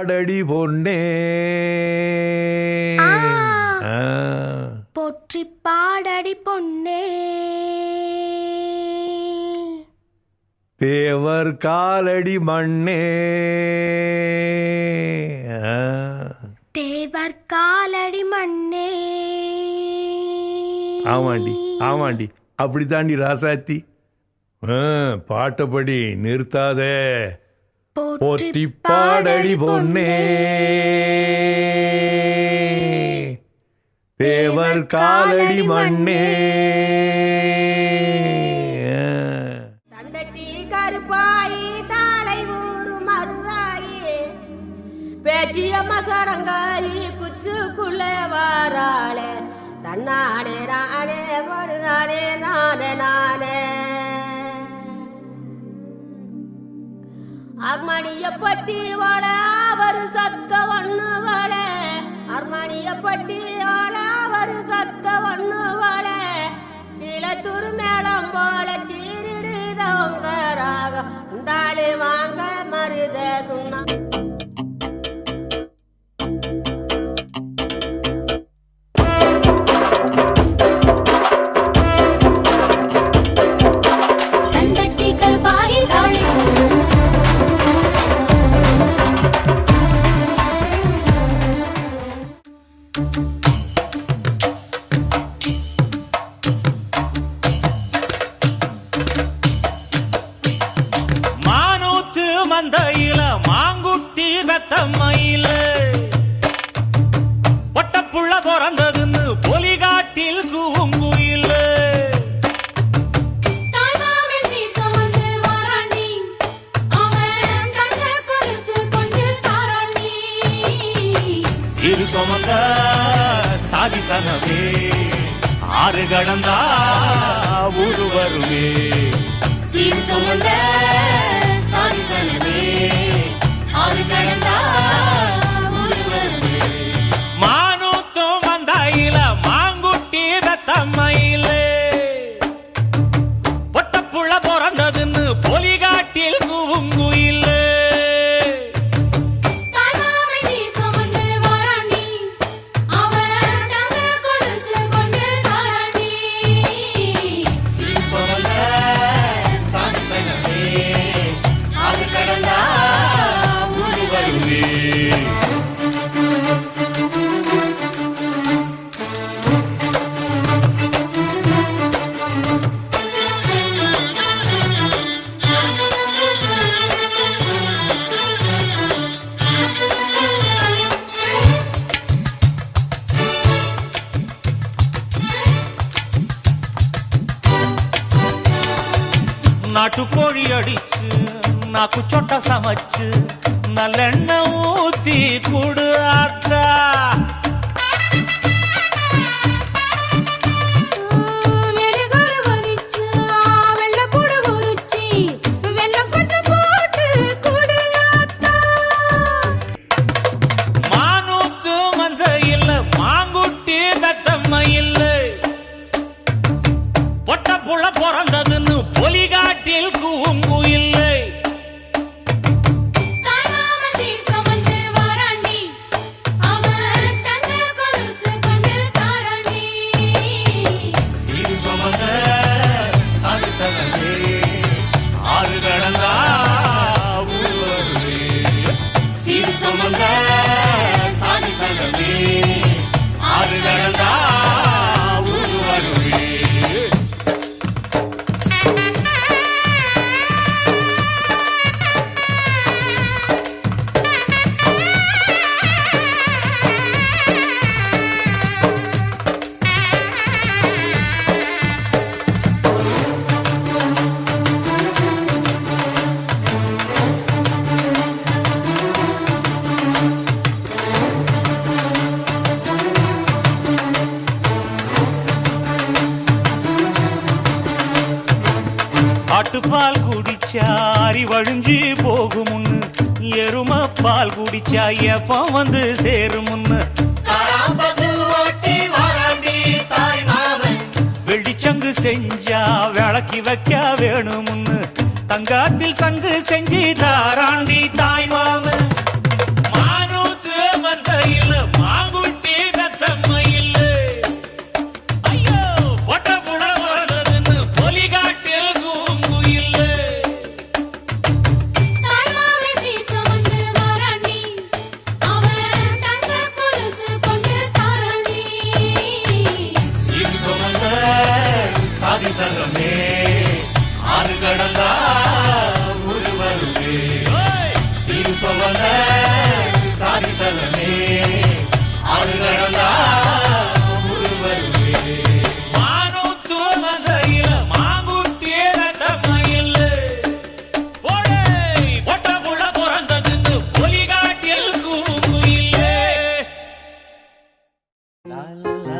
அடடி பொன்னே போற்றி பாடடி பொன்னே தேவர் காலடி மண்ணே. தேவர் காலடி மண்ணே. ஆமாண்டி ஆமாண்டி. அப்படித்தாண்டி ராசாத்தி. பாட்டப்படி நிறுத்தாதே. போற்றி பாடடி பொன்னே. தேவர் காலடி மண்ணே தந்தத்தி கருப்பாயி தாளை ஊரு மருதாயி பேச்சியம்ம சடங்காயி குச்சுக்குள்ளே வாராளே. தன்னாடே நானே ஒரு அர்மணிய பட்டி வாழ ஒரு சத்த ஒண்ணு வாழ அர்மணிய பட்டி வாழ ஒரு சத்த ஒண்ணு வாழ கிளத்துரு மேளம் போல கீரிடுதவங்க ராகம். தாளி வாங்க மருத சுண்ணா பச்சைய பாவந்து சேரும் முன் La la la.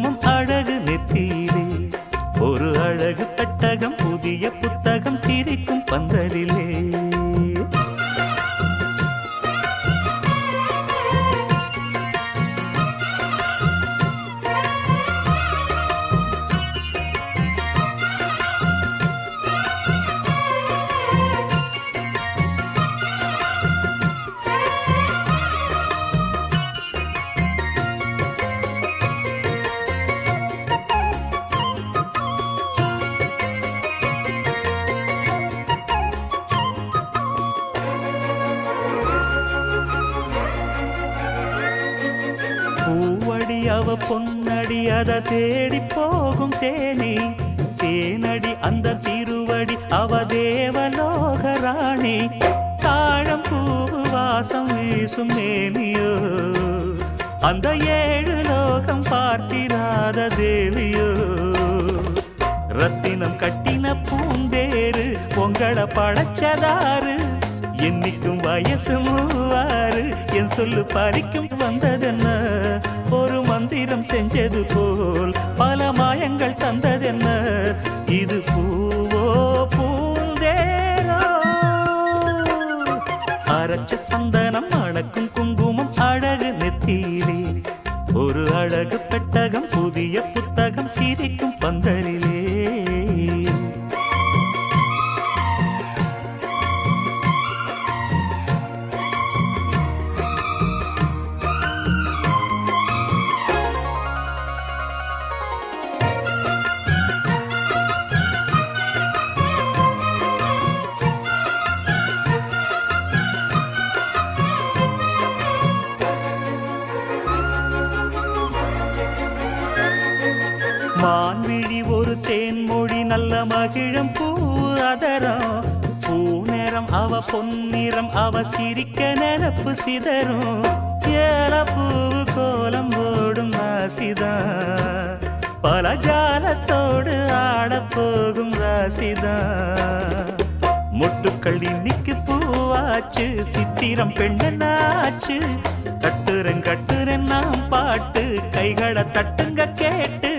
புத்தகம் சிரிக்கும் பந்தலிலே. பூவடி அவ பொன்னடி அத தேடி போகும் தேனி தேனடி அந்த திருவடி அவ தேவலோக ராணி. தாழம் பூவு வாசம் வீசும் மேனியோ. அந்த ஏழு லோகம் பார்த்திராத தேவியோ. ரத்தினம் கட்டின பூந்தேரு பொங்கல படைச்சதாறு என்னைக்கும் வயசு மூவாறு. என் சொல்லு பறிக்கும் வந்ததென்ன? ஒரு மந்திரம் செஞ்சது போல் பல மாயங்கள் தந்ததென்ன? இது பூவோ பூந்தேரோ அரைச்ச சந்தனம் அணக்கும் குங்குமம் அழகு நெத்தீரே ஒரு அழகு பெட்டகம் புதிய புத்தகம் சிரிக்கும் பந்தலிலே பொன்னிறம் அவ சிரிக்க நெனப்பு சிதறும். ஏல கோலம் ஓடும் ராசிதான். பல ஜாலத்தோடு ஆடப்போகும் ராசிதான். மொட்டுக்கள் இன்னைக்கு பூவாச்சு சித்திரம் பெண்ணாச்சு கட்டுரன் கட்டுரன் நாம் பாட்டு. கைகளை தட்டுங்க கேட்டு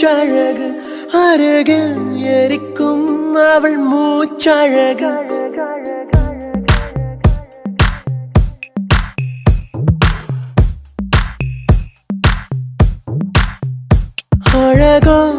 மூச்சழகு அருகில் எரிக்கும் அவள் மூச்சழகு. அழகோ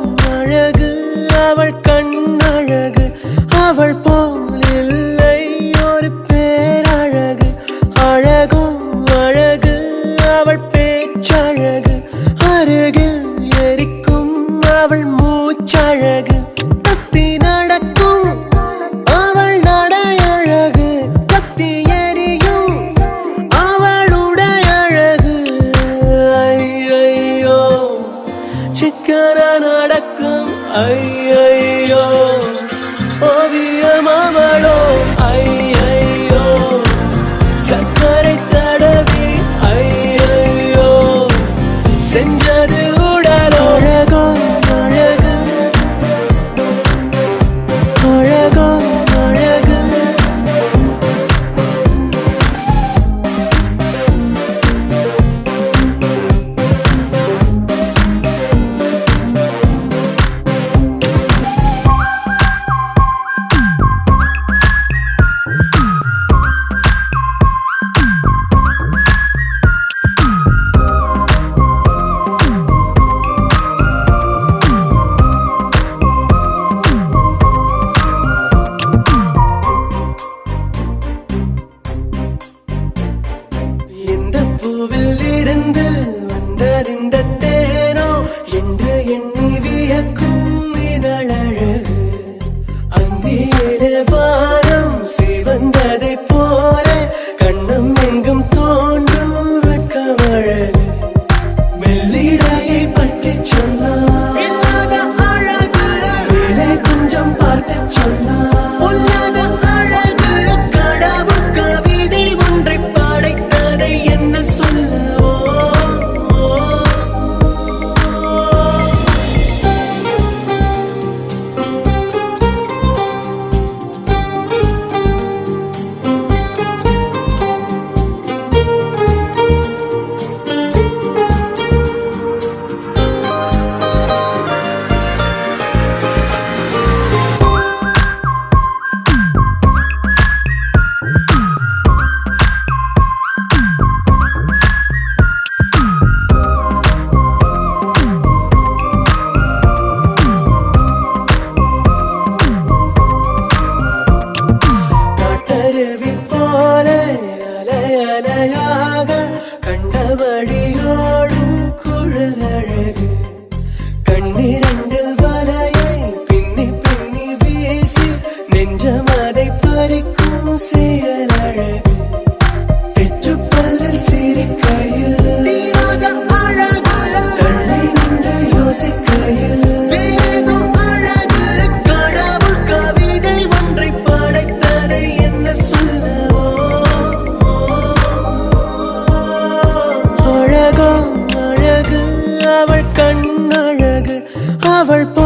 செஞ்சது அவள்